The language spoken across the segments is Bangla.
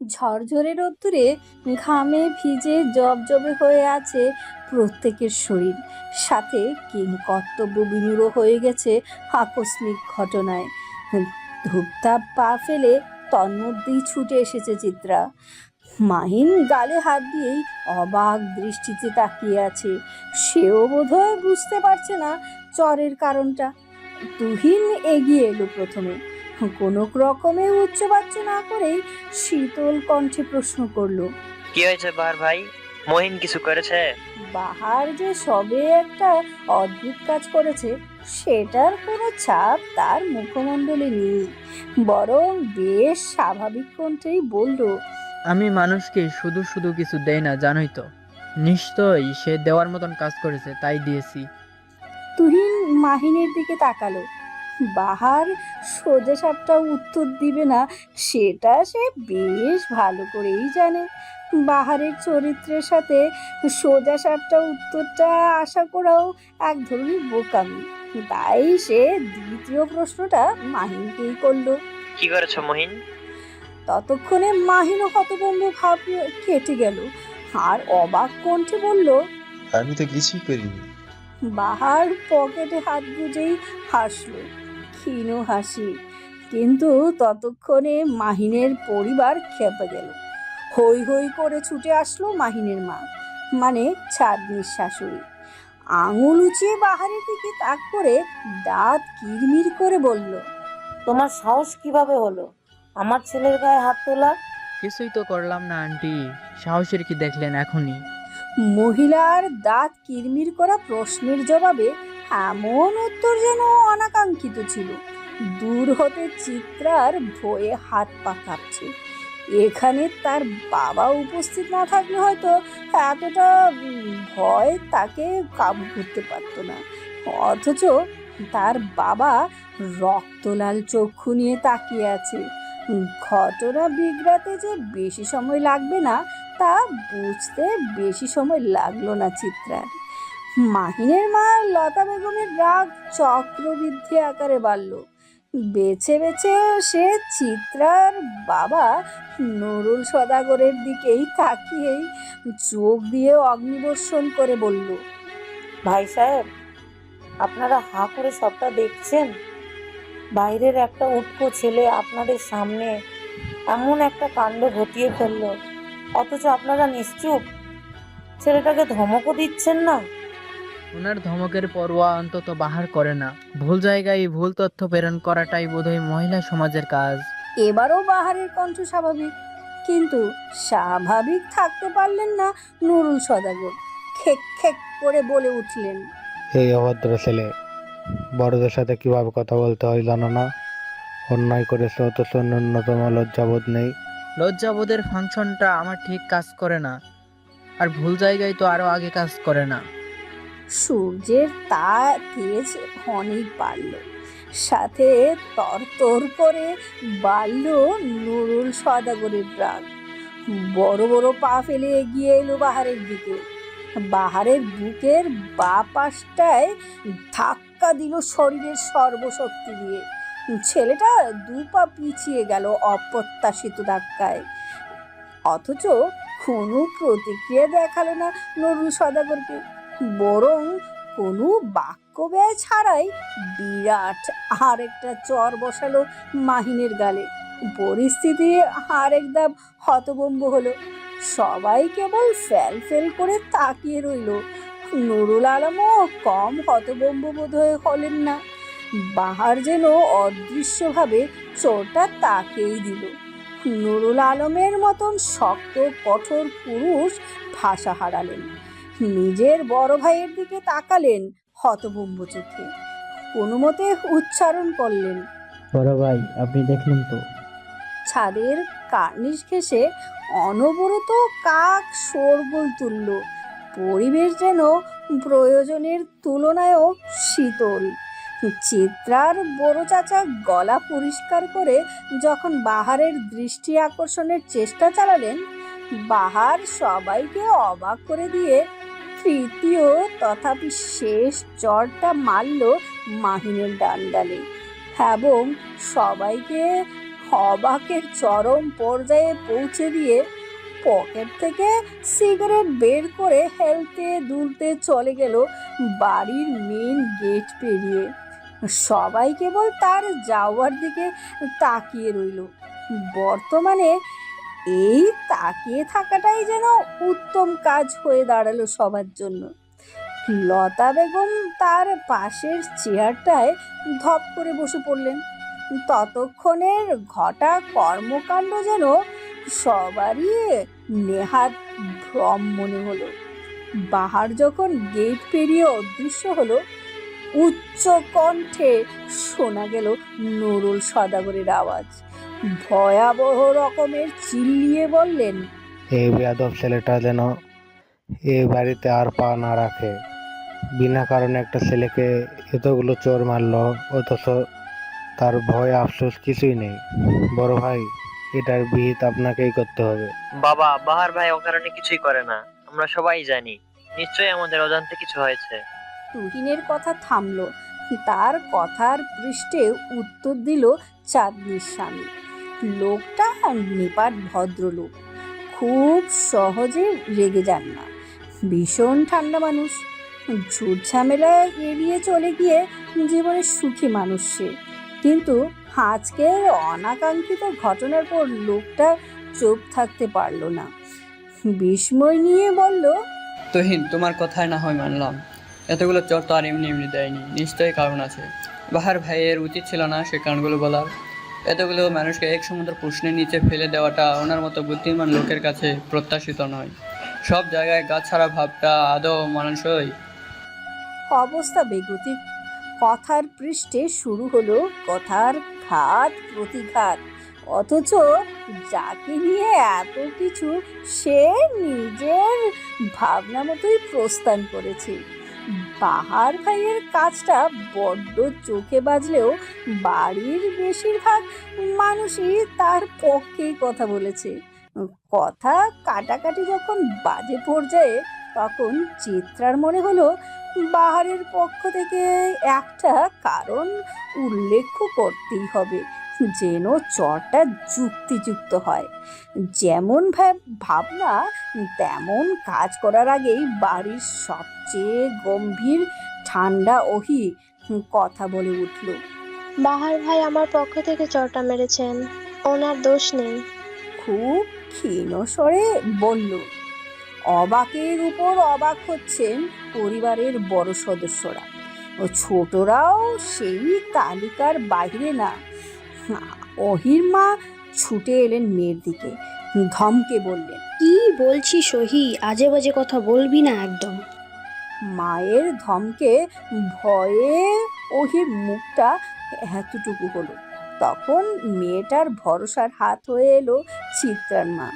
ঝরঝরে রোদ্দুরে ঘামে ভিজে জবজবে হয়ে আছে প্রত্যেকের শরীর। সাথে কিং কর্তব্য বিমূঢ় হয়ে গেছে আকস্মিক ঘটনায়। ধূপধাপ পা ফেলে তন্মধ্যেই ছুটে এসেছে চিত্রা। মাহিন গালে হাত দিয়েই অবাক দৃষ্টিতে তাকিয়ে আছে। সেও বোধহয় বুঝতে পারছে না চরের কারণটা। তুহিন এগিয়ে এলো প্রথমে। কোনো রকমে উচ্চবাচ্য না করেই শীতল কণ্ঠে প্রশ্ন করল কি হয়েছে বার ভাই? মহিন কিছু করেছে? বাহার যে সবে একটা অদ্ভুত কাজ করেছে সেটার কোনো ছাপ তার মুখমণ্ডলে নেই। বরং বেশ স্বাভাবিক কণ্ঠেই বলল আমি মানুষকে শুধু শুধু কিছু দেই না জানোই তো। নিশ্চয়ই সে দেওয়ার মতন কাজ করেছে তাই দিয়েছি। তুহিন মাহিনের দিকে তাকালো। বাহার সোজা সাপটা উত্তর দিবে না সেটা সে বেশ ভালো করেই জানে। বাহারের চরিত্রের সাথে সোজা সাপটা উত্তরটা আশা করাও এক ধরনের বোকামি। তাই সে দ্বিতীয় প্রশ্নটা মাহিনকেই করল। কি করেছ মহিন? ততক্ষণে মাহিনও হতভম্ব ভাব কেটে গেল। আর অবাক কণ্ঠে বলল আমি তো কিছুই করিনি। বাহার পকেটে হাত গুজেই হাসলো। ক্ষীণ হাসি। কিন্তু ততক্ষণে মাহিনের পরিবার খেপে গেল। হই হই করে ছুটে আসলো মাহিনের মা মানে চাঁদনির শাশুড়ি। আঙুল উঁচিয়ে বাহারের দিকে তাক করে দাঁত কিরমির করে বলল তোমার সাহস কীভাবে হলো? আমার ছেলের গায়ে হাত তোলা? কিছুই তো করলাম না আন্টি। সাহসের কি দেখলেন এখনই? মহিলার দাঁত কিরমির করা প্রশ্নের জবাবে এমন উত্তর যেন অনাকাঙ্ক্ষিত ছিল। দূর হতে চিত্রার ভয়ে হাত পা কাঁপছে। এখানে তার বাবা উপস্থিত না থাকলে হয়তো এতটা ভয় তাকে কাবু করতে পারতো না। অথচ তার বাবা রক্তলাল চক্ষু নিয়ে তাকিয়ে আছে। ঘটনা বিগড়াতে যে বেশি সময় লাগবে না তা বুঝতে বেশি সময় লাগল না চিত্রার মাহিনের মা লতা বেগমের রাগ চক্রবৃদ্ধি আকারে বাড়ল। বেছে বেছে সে চিত্রার বাবা নুরুল সদাগরের দিকেই তাকিয়েই চোখ দিয়ে অগ্নিবর্ষণ করে বলল, ভাই সাহেব, আপনারা হা করে সবটা দেখছেন? বাইরের একটা উটকো ছেলে আপনাদের সামনে এমন একটা কাণ্ড ঘটিয়ে ফেলল। অথচ আপনারা নিশ্চুপ। ছেলেটাকে ধমকও দিচ্ছেন না। ওনার ধমকের পরোয়া অন্তত বাহার করে না। ভুল জায়গায় ভুল তথ্য প্রেরণ করাটাই বোধহয় মহিলা সমাজের কাজ। এবারও বাহারের কণ্ঠ স্বাভাবিক কিন্তু স্বাভাবিক থাকতে পারলেন না নুরুল সদাগর। খেক খেক করে বলে উঠলেন এই অভদ্র ছেলে বড়দের সাথে কীভাবে কথা বলতে হয় জানো না? অন্যায় করেছে অথচ ন্যূনতম লজ্জাবোধ নেই। লজ্জাবোধের ফাংশনটা আমার ঠিক কাজ করে না। আর ভুল জায়গায় তো আরও আগে কাজ করে না। সূর্যের তা তেজ অনেক বাড়ল। সাথে তরতর করে বাড়ল নুরুল সদাগরের রাগ বড় বড় পা ফেলে এগিয়ে এলো বাহারের দিকে। বাহারের বুকের বা পাশটায় ধাক্কা দিল শরীরের সর্বশক্তি দিয়ে। ছেলেটা দু পা পিছিয়ে গেল অপ্রত্যাশিত ধাক্কায়। অথচ কোনো প্রতিক্রিয়া দেখাল না নুরুল সদাগরকে। বরং কোনো বাক্য ব্যয় ছাড়াই বিরাট আর একটা চর বসালো মাহিনের গালে। পরিস্থিতি আরেক দাম হতবম্ব হলো। সবাই কেবল ফেল ফেল করে তাকিয়ে রইল। নুরুল আলমও কম হতবম্ব বোধ হলেন না। বাহার যেন অদৃশ্যভাবে চোরটা তাকেই দিল। নুরুল আলমের মতন শক্ত কঠোর পুরুষ ভাষা হারালেন। নিজের বড় ভাইয়ের দিকে তাকালেন হতভম্ব চোখে। কোনো মতে উচ্চারণ করলেন। বড় ভাই আপনি দেখলেন তো? ছাদের কার্নিশ ঘেসে অনবরত কাক শোরগোল তুলল। পরিবেশ যেন প্রয়োজনের তুলনায়ও শীতল। চিত্রার বড় চাচা গলা পরিষ্কার করে যখন বাহারের দৃষ্টি আকর্ষণের চেষ্টা চালালেন, বাহার সবাইকে অবাক করে দিয়ে তৃতীয় তথাপি শেষ চরটা মারল মাহিনের ডান্ডালে এবং সবাইকে অবাকের চরম পর্যায়ে পৌঁছে দিয়ে পকেট থেকে সিগারেট বের করে হেলতে দুলতে চলে গেল বাড়ির মেন গেট পেরিয়ে। সবাই কেবল তার যাওয়ার দিকে তাকিয়ে রইল। বর্তমানে এই তাকিয়ে থাকাটাই যেন উত্তম কাজ হয়ে দাঁড়াল সবার জন্য। লতা বেগম তার পাশের চেয়ারটায় ধপ করে বসে পড়লেন। ততক্ষণের ঘটা কর্মকাণ্ড যেন সবারই নেহাত ভ্রম মনে হলো। বাহার যখন গেট পেরিয়ে অদৃশ্য হলো উচ্চ কণ্ঠে শোনা গেল নুরুল সদাগরের আওয়াজ। ভয়াবহ রকমের চিল্লিয়ে বললেন এই বেয়াদব ছেলেটা যেন এ বাড়িতে আর পা না রাখে। বিনা কারণে একটা ছেলেকে এতগুলো চোর মারলো অথচ তার ভয় আফসোস কিছুই নেই। বড় ভাই এটার বিহিত আপনাকেই করতে হবে। বাবা বাহার ভাই অকারণে কিছুই করে না। আমরা সবাই জানি নিশ্চয়ই আমাদের অজান্তে কিছু হয়েছে। তুহিনের কথা থামলো। তার কথার পৃষ্ঠে উত্তর দিল চাঁদনির স্বামী। লোকটা নেপাট ভদ্রলোক। খুব সহজে রেগে যান না। ভীষণ ঠান্ডা মানুষ। ঝুট এড়িয়ে চলে গিয়ে জীবনে সুখী মানুষ সে। কিন্তু আজকের অনাকাঙ্ক্ষিত ঘটনার পর লোকটা চুপ থাকতে পারল না। বিস্ময় নিয়ে বলল, তুহিন, তোমার কথায় না হয় মানলাম। এতগুলো চোর তো আর এমনি এমনি দেয়নি, নিশ্চয়ই কারণ আছে। বাহার ভাইয়ের উচিত ছিল না সে কারণগুলো বলার। এতগুলো মানুষকে এক সমুদ্র প্রশ্নের নিচে ফেলে দেওয়াটা ওনার মতো বুদ্ধিমান লোকের কাছে প্রত্যাশিত নয়। সব জায়গায় গাছ ছাড়া ভাবটা আদৌ মানুষই অবস্থা বেগতিক। কথার পৃষ্ঠে শুরু হলো কথার ঘাত প্রতিঘাত। অথচ যাকে নিয়ে এত কিছু সে নিজের ভাবনা মতোই প্রস্থান করেছে। বাহার ভাইয়ের কাজটা বড্ড চোখে বাজলেও বাড়ির বেশিরভাগ মানুষই তার পক্ষেই কথা বলেছে। কথা কাটাকাটি যখন বাজে পর্যায়ে, তখন চিত্রার মনে হলো বাহারের পক্ষ থেকে একটা কারণ উল্লেখ করতেই হবে। যেন চরটা যুক্তিযুক্ত হয়। যেমন ভাব- ভাবনা তেমন কাজ করার আগেই বাড়ির সবচেয়ে গম্ভীর ঠান্ডা ওহি কথা বলে উঠল। বাহার ভাই আমার পক্ষ থেকে চরটা মেরেছেন। ওনার দোষ নেই। খুব ক্ষীণ স্বরে বলল অবাকের উপর অবাক হচ্ছেন পরিবারের বড় সদস্যরা। ও ছোটরাও সেই তালিকার বাইরে না। অহির মা ছুটে এলেন মেয়ের দিকে। ধমকে বললেন কি বলছি সহি? আজে বাজে কথা বলবি না একদম। মায়ের ধমকে ভয়ে ওহির মুখটা এতটুকু হলো। তখন মেয়েটার ভরসার হাত হয়ে এলো চিত্রার মা।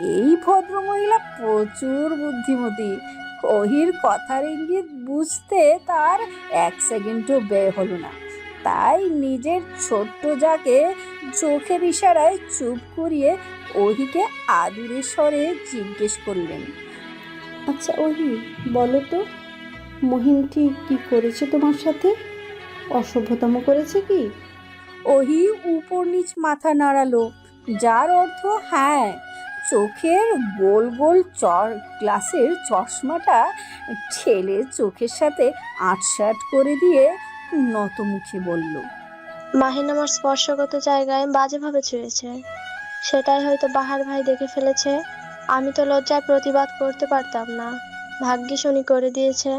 এই ভদ্রমহিলা প্রচুর বুদ্ধিমতী। ওহির কথার ইঙ্গিত বুঝতে তার এক সেকেন্ডও ব্যয় হলো না। তাই নিজের ছোট্ট যাকে চোখের ইশারায় চুপ করিয়ে ওহিকে আদুরে স্বরে জিজ্ঞেস করলেন। আচ্ছা ওহি বলো তো মহিম ঠিক কি করেছে তোমার সাথে? অসভ্যতম করেছে কি? ওহি উপর নিচ মাথা নাড়ালো যার অর্থ হ্যাঁ চোখের গোল গোল চর গ্লাসের চশমাটা ঠেলে চোখের সাথে আটসাট করে দিয়ে নত মুখে বলল মাহিন আমার স্পর্শগত জায়গায় বাজেভাবে ছুঁয়েছে। সেটাই হয়তো বাহার ভাই দেখে ফেলেছে। আমি তো লজ্জায় প্রতিবাদ করতে পারতাম না। ভাগ্যিস উনি করে দিয়েছে।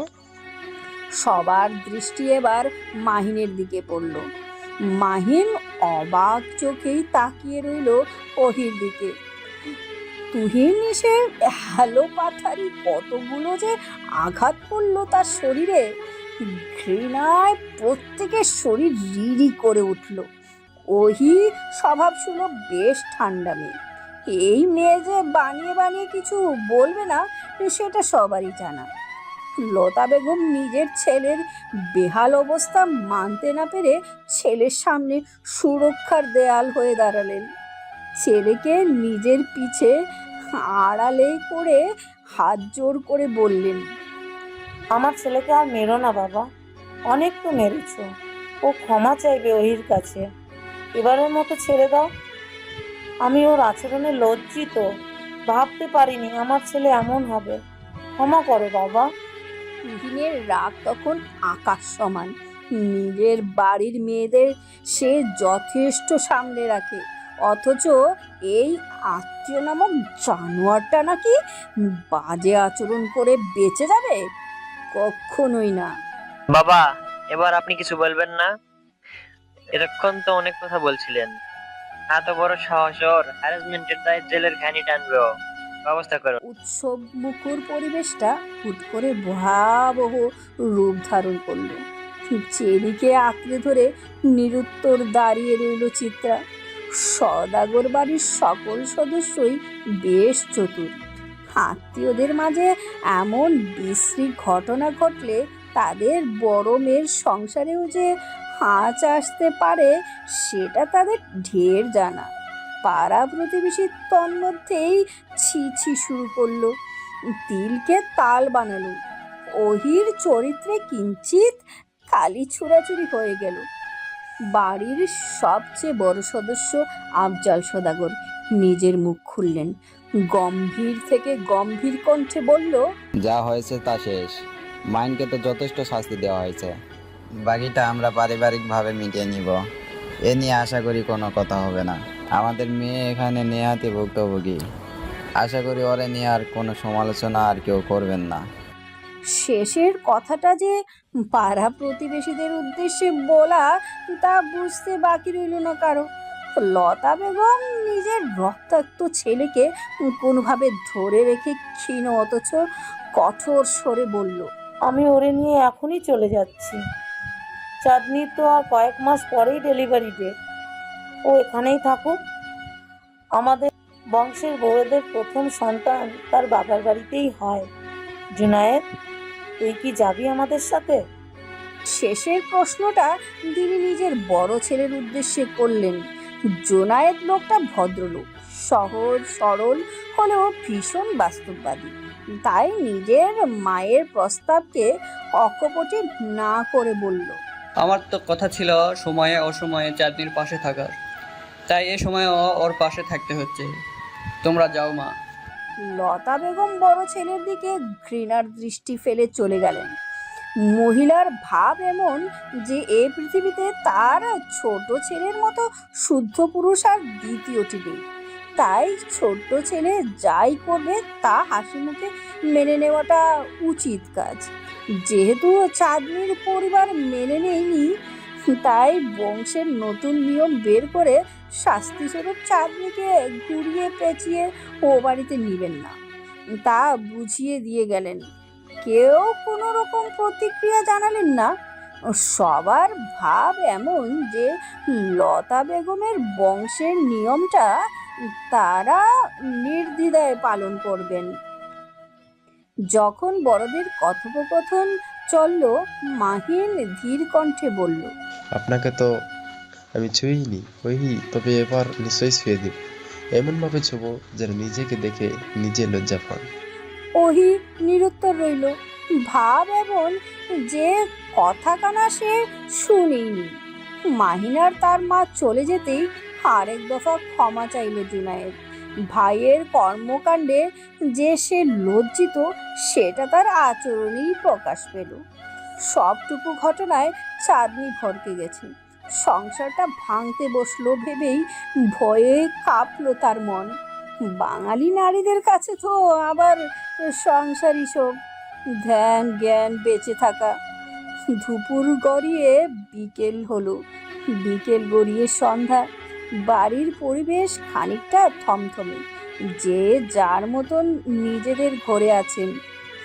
সবার দৃষ্টি এবার মাহিনের দিকে পড়ল। মাহিন অবাক চোখেই তাকিয়ে রইল ওহির দিকে। তুহিন এসে হ্যালো পাথারি কতগুলো যে আঘাত করল তার শরীরে। ঘৃণায় প্রত্যেকের শরীর রিরি করে উঠল। ওহি স্বভাব ছিল বেশ ঠান্ডা মেয়ে। এই মেয়ে যে বানিয়ে বানিয়ে কিছু বলবে না, সেটা সবারই জানা। লতা বেগম নিজের ছেলের বেহাল অবস্থা মানতে না পেরে ছেলের সামনে সুরক্ষার দেয়াল হয়ে দাঁড়ালেন। ছেলেকে নিজের পিছে আড়ালে করে হাত জোর করে বললেন আমার ছেলেকে আর মেরো না, বাবা। অনেক তো মেরেছ। ও ক্ষমা চাইবে ওহির কাছে। এবারের মতো ছেড়ে দাও। আমি ওর আচরণে লজ্জিত। ভাবতে পারিনি আমার ছেলে এমন হবে। ক্ষমা করো, বাবা। দিনের রাগ তখন আকাশ সমান। নিজের বাড়ির মেয়েদের সে যথেষ্ট সামনে রাখে। অথচ এই আত্মীয় নামক জানোয়ারটা নাকি বাজে আচরণ করে বেঁচে যাবে? কখনোই না। বাবা এবার আপনি কিছু বলবেন না? এতক্ষণ তো অনেক কথা বলছিলেন। এত বড় সাহস ওর হ্যারাসমেন্টের দায় জেলের ঘানি টানবে ব্যবস্থা করো। উৎসব মুখর পরিবেশটা হুট করে ভয়াবহ রূপ ধারণ করল। চেরিকে আঁকড়ে ধরে নিরুত্তর দাঁড়িয়ে রইল চিত্রা। সদাগর বাড়ির সকল সদস্যই বেশ চতুর। আত্মীয়দের মাঝে এমন বিশ্রী ঘটনা ঘটলে তাদের বড় মেয়ের সংসারেও যে হাঁচ আসতে পারে, সেটা তাদের ঢের জানা। পাড়া প্রতিবেশী তন্মধ্যেই ছি ছি শুরু করল। তিলকে তাল বানালো। ওহির চরিত্রে কিঞ্চিত কালি ছুড়াছুড়ি হয়ে গেল। বাড়ির সবচেয়ে বড় সদস্য আফজাল সদাগর। নিজের মুখ খুললেন। গম্ভীর থেকে গম্ভীর কণ্ঠে বলল যা হয়েছে তা শেষ। মাইনকে তো যথেষ্ট শাস্তি দেওয়া হয়েছে। বাকিটা আমরা পারিবারিকভাবে মিটিয়ে নিব। এ নিয়ে আশা করি কোনো কথা হবে না। আমাদের মেয়ে এখানে নেহাতি ভুক্তভোগী। আশা করি ওরে নিয়ে আর কোনো সমালোচনা আর কেউ করবেন না। শেষের কথাটা যে পাড়া প্রতিবেশীদের উদ্দেশ্যে বলা তা বুঝতে বাকি রইল না কারও। লতা বেগম নিজের রক্তাক্ত ছেলেকে কোনোভাবে ধরে রেখে ক্ষীণ অথচ কঠোর স্বরে বলল আমি ওরে নিয়ে এখনই চলে যাচ্ছি। চাঁদনি তো আর কয়েক মাস পরেই ডেলিভারি ডেট ও এখানেই থাকুক। আমাদের বংশের বউদের প্রথম সন্তান তার বাবার বাড়িতেই হয়। জুনায়েদ তুই কি যাবি আমাদের সাথে? শেষের প্রশ্নটা তিনি নিজের বড় ছেলের উদ্দেশ্যে করলেন। জোনায়েদ লোকটা ভদ্রলোক। সহজ সরল হলেও ভীষণ বাস্তববাদী। তাই নিজের মায়ের প্রস্তাবকে অকপটে না করে বলল আমার তো কথা ছিল সময়ে অসময়ে চাঁদনির পাশে থাকার। তাই এ সময় ওর পাশে থাকতে হচ্ছে। তোমরা যাও মা। লতা বেগম বড় ছেলের দিকে ঘৃণার দৃষ্টি ফেলে চলে গেলেন। মহিলার ভাব এমন যে এই পৃথিবীতে তার ছোট ছেলের মতো শুদ্ধ পুরুষ আর দ্বিতীয়টি নেই। তাই ছোট্ট ছেলে যাই করবে তা হাসি মুখে মেনে নেওয়াটা উচিত কাজ। যেহেতু চাঁদনির পরিবার মেনে নেয়নি, তাই বংশের নতুন নিয়ম বের করে শাস্তিস্বরূপ চাঁদনিকে ঘুরিয়ে পেঁচিয়ে ও বাড়িতে নিবেন না। তা বুঝিয়ে দিয়ে গেলেন। কেউ কোনো রকম প্রতিক্রিয়া জানালেন না। সবার ভাব এমন যে লতা বেগমের বংশের নিয়মটা তারা নির্দ্বিধায় পালন করবেন। যখন বড়দের কথোপকথন চলল, মাহিন ধীর কণ্ঠে বলল, আপনাকে তো আমি ছুঁইনি ওই তবে এবার নিশ্চয়ই ছুঁয়ে দিব। এমনভাবে ছুবো যেন নিজেকে দেখে নিজে লজ্জা পান। ওহি নিরুত্তর রইল। ভাব এমন যে কথা কানা সে শুনেইনি মাহিনার তার মা চলে যেতেই আরেক দফা ক্ষমা চাইল জুনায়েদ। ভাইয়ের কর্মকাণ্ডে যে সে লজ্জিত, সেটা তার আচরণেই প্রকাশ পেল। সবটুকু ঘটনায় চাঁদনি ভরকে গেছে। সংসারটা ভাঙতে বসল ভেবেই ভয়ে কাঁপলো তার মন। বাঙালি নারীদের কাছে তো আবার সংসারই সব ধ্যান জ্ঞান বেঁচে থাকা। দুপুর গড়িয়ে বিকেল হলো। বিকেল গড়িয়ে সন্ধ্যা। বাড়ির পরিবেশ খানিকটা থমথমে। যে যার মতন নিজেদের ঘরে আছেন।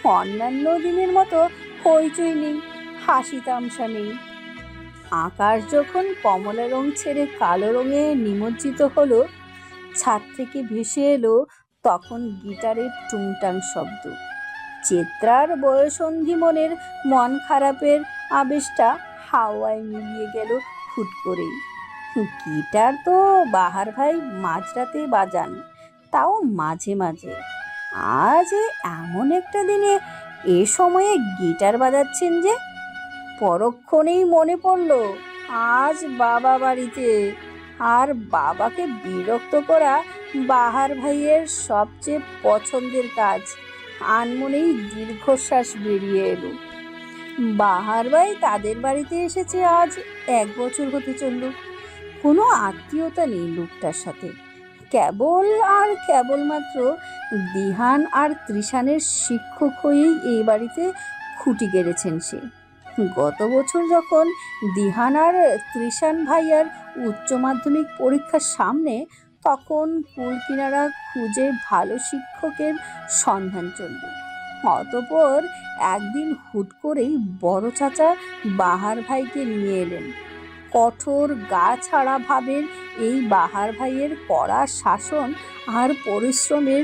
অন্যান্য দিনের মতো হইচই নেই, হাসি তামসা নেই। আকাশ যখন কমলা রং ছেড়ে কালো রঙে নিমজ্জিত হলো, ছাদ থেকে ভেসে এলো তখন গিটারের টুংটাং শব্দ। চেত্রার বয়সন্ধি মনের মন খারাপের আবেশটা হাওয়ায় মিলিয়ে গেল ফুট করেই। গিটার তো বাহার ভাই মাঝরাতে বাজান, তাও মাঝে মাঝে। আজ এমন একটা দিনে এ সময়ে গিটার বাজাচ্ছেন যে পরক্ষণেই মনে পড়ল, আজ বাবা বাড়িতে, আর বাবাকে বিরক্ত করা বাহার ভাইয়ের সবচেয়ে পছন্দের কাজ। আনমনেই দীর্ঘশ্বাস বেরিয়ে এলো। বাহার ভাই তাদের বাড়িতে এসেছে আজ এক বছর হতে চলল। কোনো আত্মীয়তা নেই লোকটার সাথে। কেবল আর কেবলমাত্র দিহান আর ত্রিশানের শিক্ষক হয়েই এই বাড়িতে খুঁটি গেড়েছেন সে। গত বছর যখন দিহান আর ত্রিশান ভাইয়ার উচ্চ মাধ্যমিক পরীক্ষার সামনে তখন কুল কিনারা খুঁজে ভালো শিক্ষকের সন্ধান চলল। অতপর একদিন হুট করেই বড় চাচা বাহার ভাইকে নিয়ে এলেন। কঠোর গা ছাড়া ভাবের এই বাহার ভাইয়ের কড়া শাসন আর পরিশ্রমের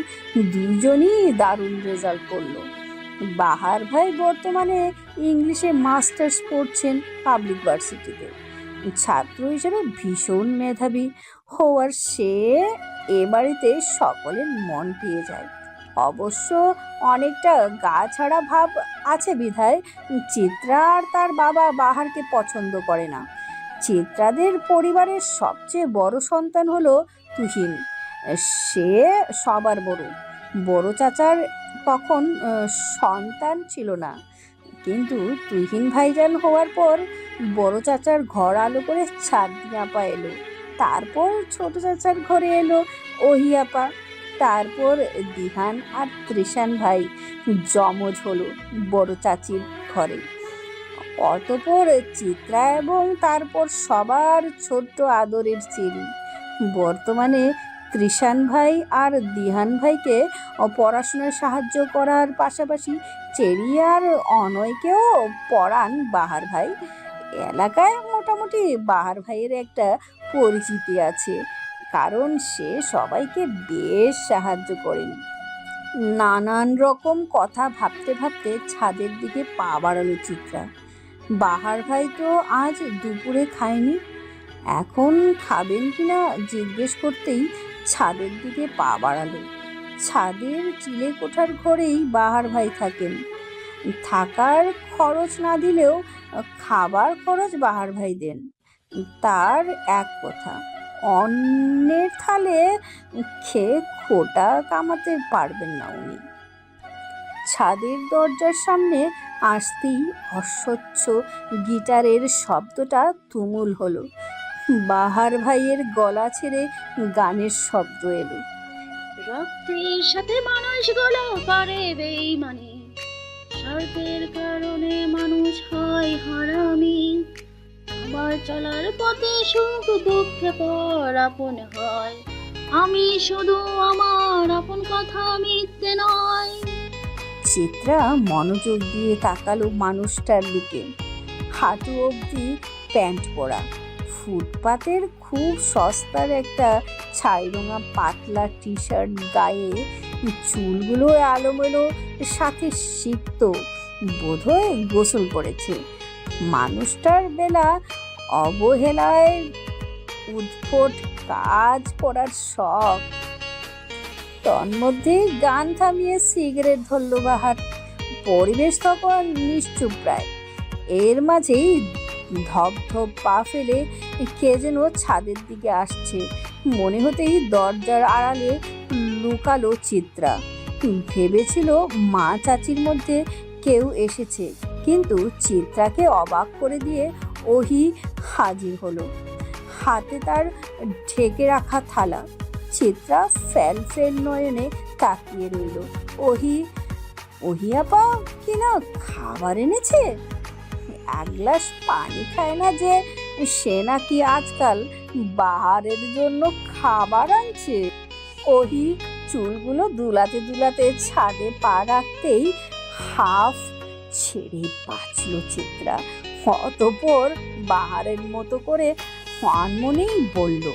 দুজনই দারুণ রেজাল্ট করল। বাহার ভাই বর্তমানে ইংলিশে মাস্টার্স পড়ছেন পাবলিক ভার্সিটিতে। ছাত্র হিসেবে ভীষণ মেধাবী। হওয়ার সে এ বাড়িতে সকলের মন পেয়ে যায়। অবশ্য অনেকটা গা ছাড়া ভাব আছে বিধায় চিত্রা আর তার বাবা বাহারকে পছন্দ করে না। চিত্রাদের পরিবারের সবচেয়ে বড় সন্তান হলো তুহিন। সে সবার বড়। বড় চাচার তখন সন্তান ছিল না। কিন্তু তুহিন ভাইজান হওয়ার পর বড় চাচার ঘর আলো করে ছাদ ছাদনাপা এলো। তারপর ছোট চাচার ঘরে এলো ওহিয়াপা তারপর দিহান আর ত্রিশান ভাই জমজ হলো বড় চাচির ঘরে। অতপর চিত্রা এবং তারপর সবার ছোট্ট আদরের চেরি বর্তমানে ত্রিশান ভাই আর দিহান ভাইকে পড়াশোনায় সাহায্য করার পাশাপাশি চেরি আর অনয়কেও পড়ান বাহার ভাই। এলাকায় মোটামুটি বাহার ভাইয়ের একটা পরিচিতি আছে, কারণ সে সবাইকে বেশ সাহায্য করেন নানান রকম কথা ভাবতে ভাবতে ছাদের দিকে পা বাড়ালো চিত্রা। বাহার ভাই তো আজ দুপুরে খায়নি। এখন খাবেন কিনা জিজ্ঞেস করতেই ছাদের দিকে পা বাড়ালো। ছাদের চিলে কোঠার ঘরেই বাহার ভাই থাকেন। থাকার খরচ না দিলেও খাবার খরচ বাহার ভাই দেন। তার এক কথা, অন্যের থালে খেয়ে খোটা কামাতে পারবেন না উনি। ছাদের দরজার সামনে আসতেই অস্বচ্ছ গিটারের শব্দটা তুমুল হলো। বাহার ভাইয়ের গলা ছেড়ে গানের শব্দ এলো। রক্তের সাথে মানুষগুলো করে বেইমানি। কারণে মানুষ হয় হারামি। আমার চলার পথে সুখ দুঃখে পর আপন হয়। আমি শুধু আমার আপন কথা মিথ্যে নয়। চিত্রা মনোযোগ দিয়ে তাকালো মানুষটার দিকে। হাঁটু অবধি প্যান্ট পরা। ফুটপাতের খুব সস্তার একটা ছাইরঙা পাতলা টি শার্ট গায়ে চুলগুলো আলোমেলো, সাথে সিক্ত, বোধহয় গোসল করেছে। মানুষটার বেলা অবহেলায় উদ্ভট কাজ করার শখ। তন্মধ্যে গান থামিয়ে সিগারেট ধরল বাহার। পরিবেশ তখন নিশ্চুপ প্রায়। এর মাঝেই ধপ ধপ পা ফেলে কে যেন ছাদের দিকে আসছে। মনে হতেই দরজার আড়ালে লুকালো চিত্রা। ভেবেছিল মা চাচির মধ্যে কেউ এসেছে, কিন্তু চিত্রাকে অবাক করে দিয়ে ওহি হাজির হলো। হাতে তার ঢেকে রাখা থালা। চিত্রা ফ্যাল ফেল নয়নে তাকিয়ে রইল। ওহি ওহিয়াপা কিনা খাবার এনেছে? এক গ্লাস পানি খায় না যে, সে নাকি আজকাল বাহারের জন্য খাবার আনছে। ওহি চুলগুলো দুলাতে দুলাতে ছাদে পা রাখতেই হাফ ছেড়ে বাঁচল চিত্রা। অতপর বাহারের মতো করে আনমনেই বলল